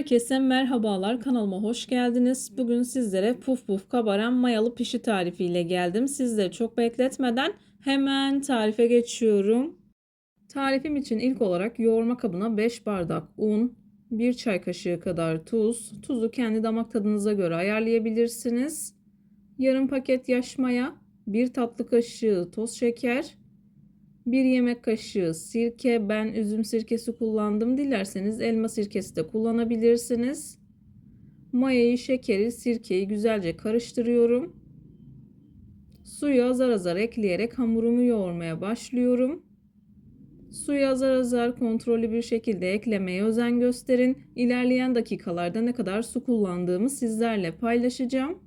Herkese merhabalar kanalıma hoş geldiniz. Bugün sizlere puf puf kabaran mayalı pişi tarifiyle geldim. Sizleri çok bekletmeden hemen tarife geçiyorum. Tarifim için ilk olarak yoğurma kabına 5 bardak un, 1 çay kaşığı kadar tuz, tuzu kendi damak tadınıza göre ayarlayabilirsiniz. Yarım paket yaş maya, 1 tatlı kaşığı toz şeker, 1 yemek kaşığı sirke. Ben üzüm sirkesi kullandım. Dilerseniz elma sirkesi de kullanabilirsiniz. Mayayı, şekeri, sirkeyi güzelce karıştırıyorum. Suyu azar azar ekleyerek hamurumu yoğurmaya başlıyorum. Suyu azar azar kontrollü bir şekilde eklemeye özen gösterin. İlerleyen dakikalarda ne kadar su kullandığımı sizlerle paylaşacağım.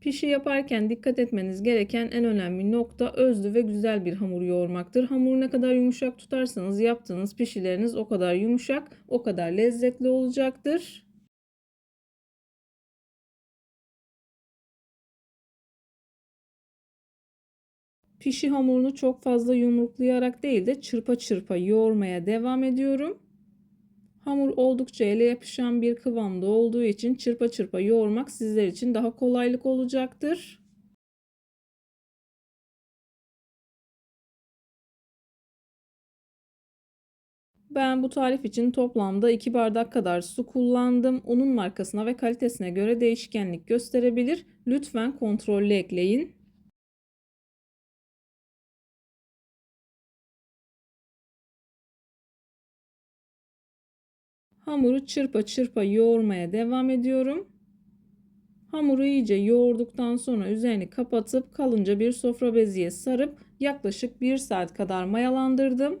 Pişi yaparken dikkat etmeniz gereken en önemli nokta özlü ve güzel bir hamur yoğurmaktır. Hamuru ne kadar yumuşak tutarsanız yaptığınız pişileriniz o kadar yumuşak, o kadar lezzetli olacaktır. Pişi hamurunu çok fazla yumruklayarak değil de çırpa çırpa yoğurmaya devam ediyorum. Hamur oldukça ele yapışan bir kıvamda olduğu için çırpa çırpa yoğurmak sizler için daha kolaylık olacaktır. Ben bu tarif için toplamda 2 bardak kadar su kullandım. Unun markasına ve kalitesine göre değişkenlik gösterebilir. Lütfen kontrollü ekleyin. Hamuru çırpa çırpa yoğurmaya devam ediyorum. Hamuru iyice yoğurduktan sonra üzerini kapatıp kalınca bir sofra beziye sarıp yaklaşık 1 saat kadar mayalandırdım.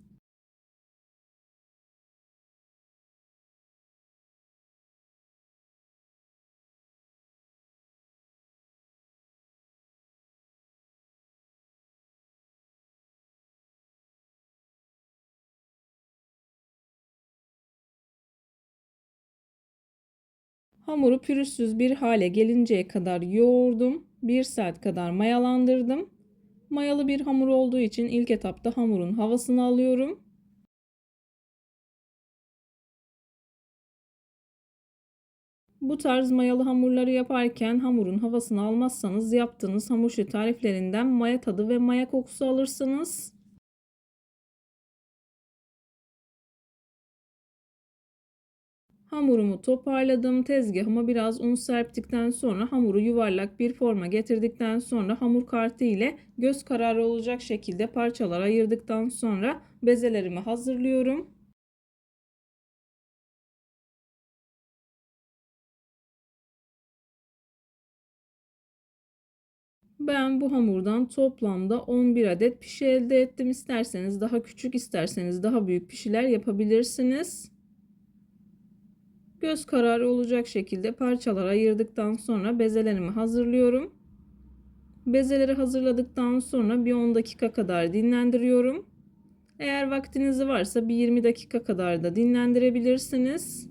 Hamuru pürüzsüz bir hale gelinceye kadar yoğurdum. 1 saat kadar mayalandırdım. Mayalı bir hamur olduğu için ilk etapta hamurun havasını alıyorum. Bu tarz mayalı hamurları yaparken hamurun havasını almazsanız yaptığınız hamur işi tariflerinden maya tadı ve maya kokusu alırsınız. Hamurumu toparladım. Tezgahıma biraz un serptikten sonra hamuru yuvarlak bir forma getirdikten sonra hamur kartı ile göz kararı olacak şekilde parçalar ayırdıktan sonra bezelerimi hazırlıyorum. Ben bu hamurdan toplamda 11 adet pişi elde ettim. İsterseniz daha küçük, isterseniz daha büyük pişiler yapabilirsiniz. Göz kararı olacak şekilde parçalar ayırdıktan sonra bezelerimi hazırlıyorum. Bezeleri hazırladıktan sonra bir 10 dakika kadar dinlendiriyorum. Eğer vaktiniz varsa bir 20 dakika kadar da dinlendirebilirsiniz.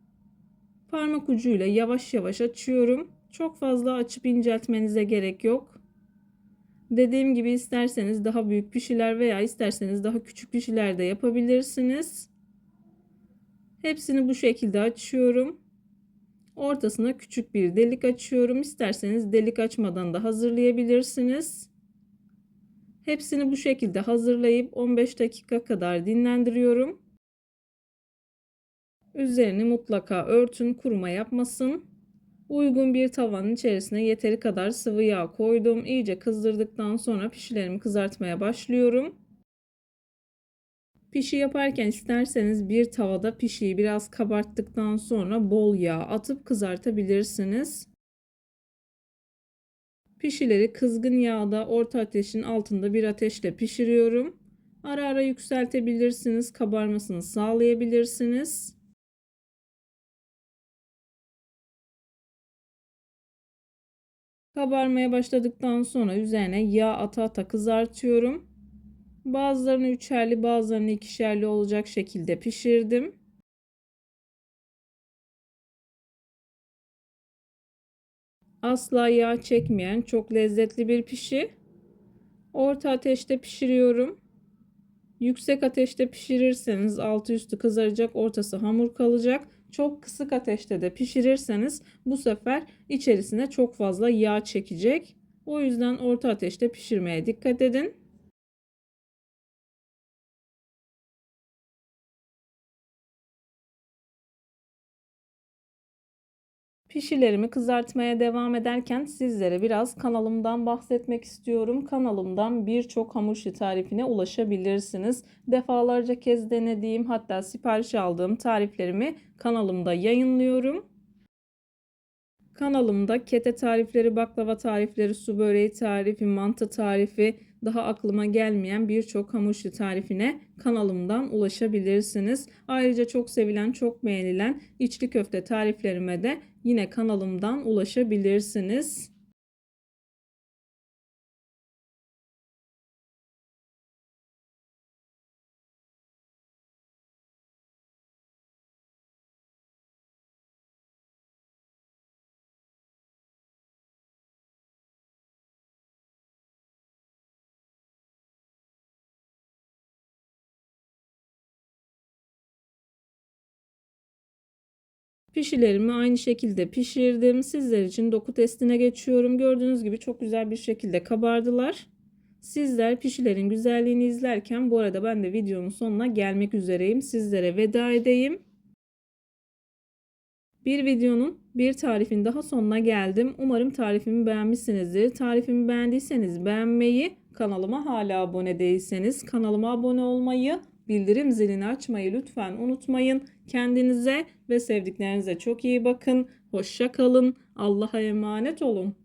Parmak ucuyla yavaş yavaş açıyorum. Çok fazla açıp inceltmenize gerek yok. Dediğim gibi isterseniz daha büyük pişiler veya isterseniz daha küçük pişiler de yapabilirsiniz. Hepsini bu şekilde açıyorum. Ortasına küçük bir delik açıyorum. İsterseniz delik açmadan da hazırlayabilirsiniz. Hepsini bu şekilde hazırlayıp 15 dakika kadar dinlendiriyorum. Üzerini mutlaka örtün, kuruma yapmasın. Uygun bir tavanın içerisine yeteri kadar sıvı yağ koydum. İyice kızdırdıktan sonra pişilerimi kızartmaya başlıyorum. Pişi yaparken isterseniz bir tavada pişiyi biraz kabarttıktan sonra bol yağ atıp kızartabilirsiniz. Pişileri kızgın yağda orta ateşin altında bir ateşle pişiriyorum. Ara ara yükseltebilirsiniz, kabarmasını sağlayabilirsiniz. Kabarmaya başladıktan sonra üzerine yağ ata ata kızartıyorum. Bazılarını üçerli bazılarını ikişerli olacak şekilde pişirdim. Asla yağ çekmeyen çok lezzetli bir pişi. Orta ateşte pişiriyorum. Yüksek ateşte pişirirseniz altı üstü kızaracak, ortası hamur kalacak. Çok kısık ateşte de pişirirseniz bu sefer içerisine çok fazla yağ çekecek. O yüzden orta ateşte pişirmeye dikkat edin. Pişilerimi kızartmaya devam ederken sizlere biraz kanalımdan bahsetmek istiyorum. Kanalımdan birçok hamur tarifine ulaşabilirsiniz. Defalarca kez denediğim hatta sipariş aldığım tariflerimi kanalımda yayınlıyorum. Kanalımda kete tarifleri, baklava tarifleri, su böreği tarifi, mantı tarifi, daha aklıma gelmeyen birçok hamur işi tarifine kanalımdan ulaşabilirsiniz. Ayrıca çok sevilen, çok beğenilen içli köfte tariflerime de yine kanalımdan ulaşabilirsiniz. Pişilerimi aynı şekilde pişirdim. Sizler için doku testine geçiyorum. Gördüğünüz gibi çok güzel bir şekilde kabardılar. Sizler pişilerin güzelliğini izlerken bu arada ben de videonun sonuna gelmek üzereyim. Sizlere veda edeyim. Bir videonun bir tarifin daha sonuna geldim. Umarım tarifimi beğenmişsinizdir. Tarifimi beğendiyseniz beğenmeyi, kanalıma hala abone değilseniz kanalıma abone olmayı bildirim zilini açmayı lütfen unutmayın. Kendinize ve sevdiklerinize çok iyi bakın. Hoşça kalın. Allah'a emanet olun.